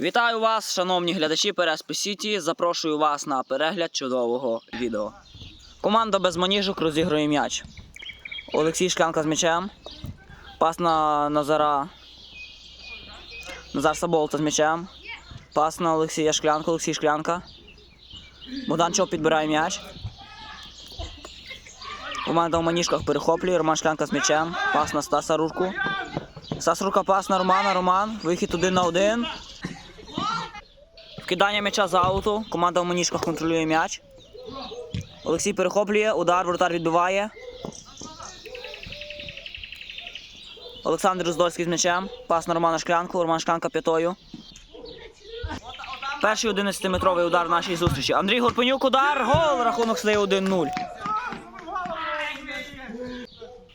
Вітаю вас, шановні глядачі Переспи Сіті. Запрошую вас на перегляд чудового відео. Команда без маніжок розігрує м'яч. Олексій Шклянка з м'ячем. Пас на Назара. Назар Саболта з м'ячем. Пас на Олексія Шклянку. Олексій Шклянка. Богдан Чоп підбирає м'яч. Команда в маніжках перехоплює. Роман Шклянка з м'ячем. Пас на Стаса Рурку. Стас Рурка пас на Романа. Роман. Вихід один на один. Вкидання м'яча за ауту. Команда в маніжках контролює м'яч. Олексій перехоплює, удар, вратар відбиває. Олександр Роздольський з м'ячем. Пас на Романа Шклянку. Роман Шклянка п'ятою. Перший 11-метровий удар в нашій зустрічі. Андрій Горпенюк, удар, гол! Рахунок стає 1-0.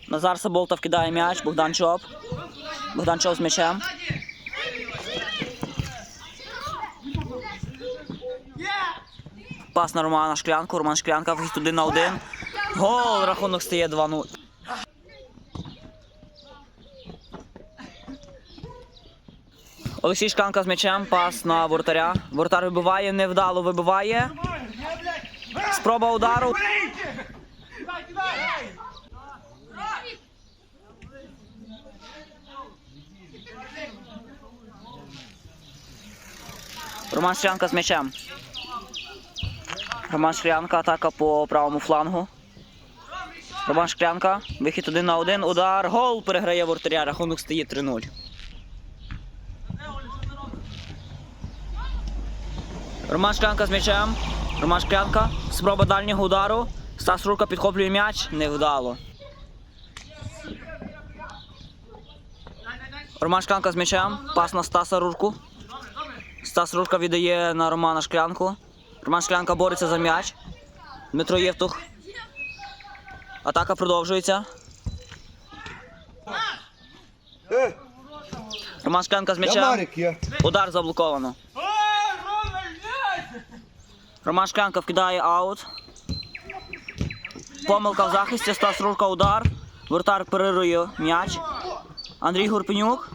Назар Саболта вкидає м'яч. Богдан Чоп. Богдан Чоп з м'ячем. Пас на Романа Шклянку. Роман Шклянка вихід один на один. Гол! Рахунок стає 2-0. Олексій Шклянка з м'ячем. Пас на воротаря. Воротар вибиває, невдало вибиває. Спроба удару. Роман Шклянка з м'ячем. Роман Шклянка, атака по правому флангу. Роман Шклянка, вихід один на один, удар, гол переграє воротаря, рахунок стає 3-0. Роман Шклянка з м'ячем. Роман Шклянка, спроба дальнього удару. Стас Рурка підхоплює м'яч, невдало. Роман Шклянка з м'ячем, пас на Стаса Рурку. Стас Рурка віддає на Романа Шклянку. Роман Шклянка бореться за м'яч. Дмитро Євтух. Атака продовжується. Роман Шклянка з Я м'ячем. Удар заблоковано. Роман Шклянка вкидає аут. Помилка в захисті, Стас Рурка удар. Вратар перерує м'яч. Андрій Гурпенюк.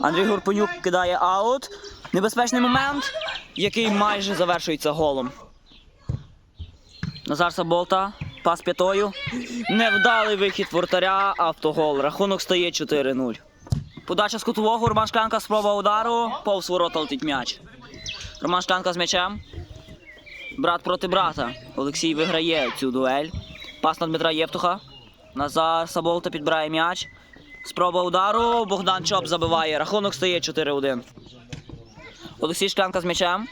Андрій Гурпенюк кидає аут. Небезпечний момент, який майже завершується голом. Назар Саболта. Пас п'ятою. Невдалий вихід воротаря. Автогол. Рахунок стає 4-0. Подача з кутового. Роман Шклянка. Спроба удару. Повз ворота летить м'яч. Роман Шклянка з м'ячем. Брат проти брата. Олексій виграє цю дуель. Пас на Дмитра Євтуха. Назар Саболта підбирає м'яч. Спроба удару. Богдан Чоп забиває. Рахунок стає 4-1. Олексій Шклянка з м'ячем.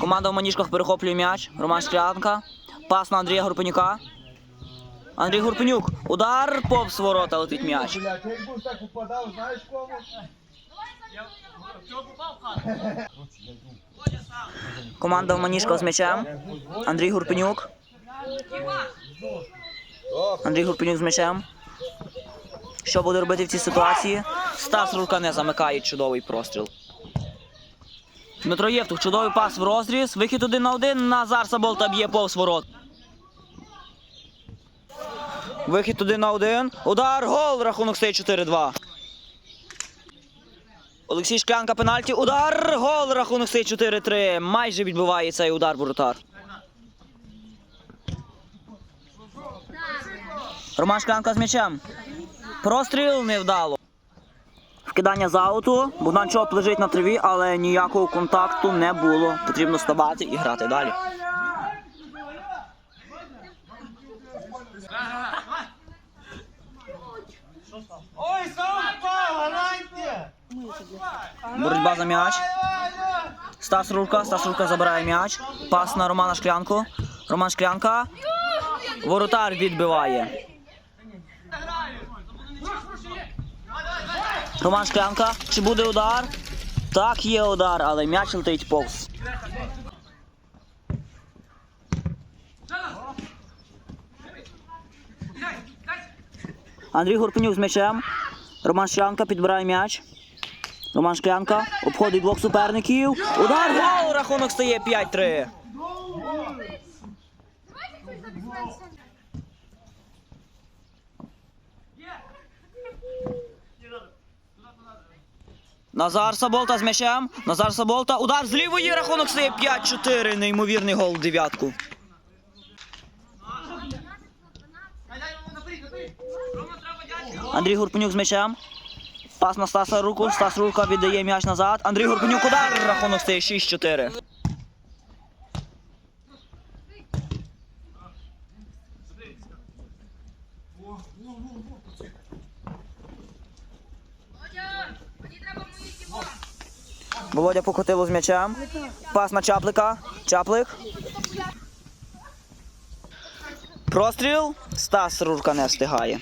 Команда в маніжках перехоплює м'яч. Роман Шклянка. Пас на Андрія Гурпенюка. Андрій Гурпенюк. Удар повз ворота летить м'яч. Команда в маніжках з м'ячем. Андрій Гурпенюк. Андрій Гурпенюк з м'ячем. Що буде робити в цій ситуації? Стас Рурка не замикає чудовий простріл. Дмитро Євтух, чудовий пас в розріз. Вихід один на один. Назар Саболта б'є повз ворот. Вихід один на один. Удар, гол. Рахунок стає 4-2. Олексій Шклянка пенальті. Удар! Гол! Рахунок стає 4-3. Майже відбиває цей удар воротар. Роман Шклянка з м'ячем. Простріл невдало. Вкидання з ауту. Богдан Чоп лежить на траві, але ніякого контакту не було. Потрібно ставати і грати далі. Ой! Боротьба за м'яч. Стас Рурка. Стас Рурка забирає м'яч. Пас на Романа Шклянку. Роман Шклянка. Воротар відбиває. Роман Шклянка. Чи буде удар? Так, є удар, але м'яч летить повз. Андрій Горпенюк з м'ячем. Роман Шклянка підбирає м'яч. Роман Шклянка обходить блок суперників. Удар гол! Рахунок стає 5-3. Назар Саболта з м'ячем. Назар Саболта. Удар з лівої рахунок стає 5-4. Неймовірний гол дев'ятку. Андрій Гурпенюк з м'ячем. Пас на Стаса руку. Стас рука віддає м'яч назад. Андрій Гурпенюк удар. Рахунок стає 6-4. Володя покотило з м'ячем. Пас на Чаплика. Чаплик. Простріл. Стас Рурка не встигає.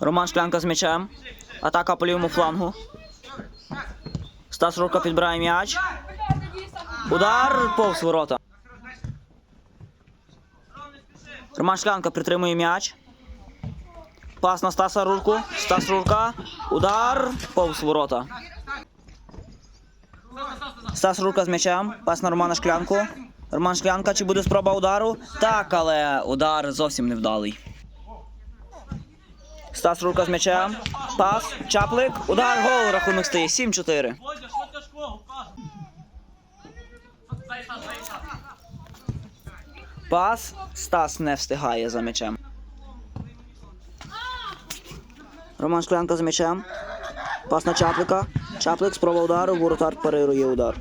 Роман Шклянка з м'ячем. Атака по лівому флангу. Стас Рурка підбирає м'яч. Удар повз ворота. Роман Шклянка притримує м'яч. Пас на Стаса Рурку. Стас Рурка. Удар повз ворота. Стас Рурка з м'ячем. Пас на Романа Шклянку. Роман Шклянка, чи буде спроба удару? Так, але удар зовсім невдалий. Стас Рурка з м'ячем. Пас. Чаплик. Удар. Гол. Рахунок стає 7-4. Пас. Стас не встигає за м'ячем. Роман Шклянка з м'ячем. Пас на Чаплика. Чаплик, спроба удару, воротар парирує удар.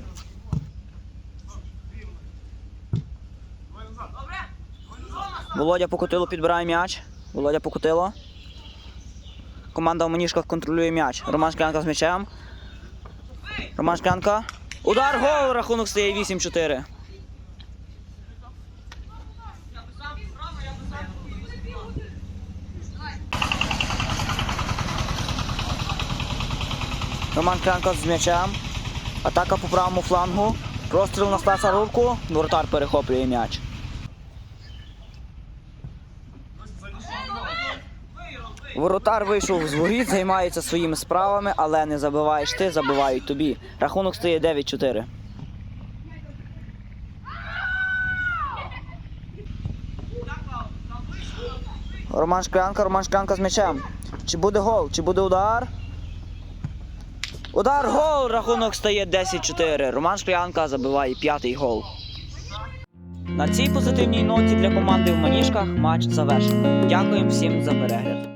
Володя Покутило підбирає м'яч. Володя Покутило. Команда в маніжках контролює м'яч. Роман Шклянка з м'ячем. Роман Шклянка. Удар гол! Рахунок стає 8-4. Роман Клянка з м'ячем. Атака по правому флангу. Розстріл на Стаса Рурку. Воротар перехоплює м'яч. Воротар вийшов з воріт, займається своїми справами, але не забиваєш ти, забивають тобі. Рахунок стає 9-4. Роман Шклянка, Роман Шклянка з м'ячем. Чи буде гол, чи буде удар? Удар гол! Рахунок стає 10-4. Роман Шклянка забиває п'ятий гол. На цій позитивній ноті для команди в Маніжках матч завершено. Дякуємо всім за перегляд.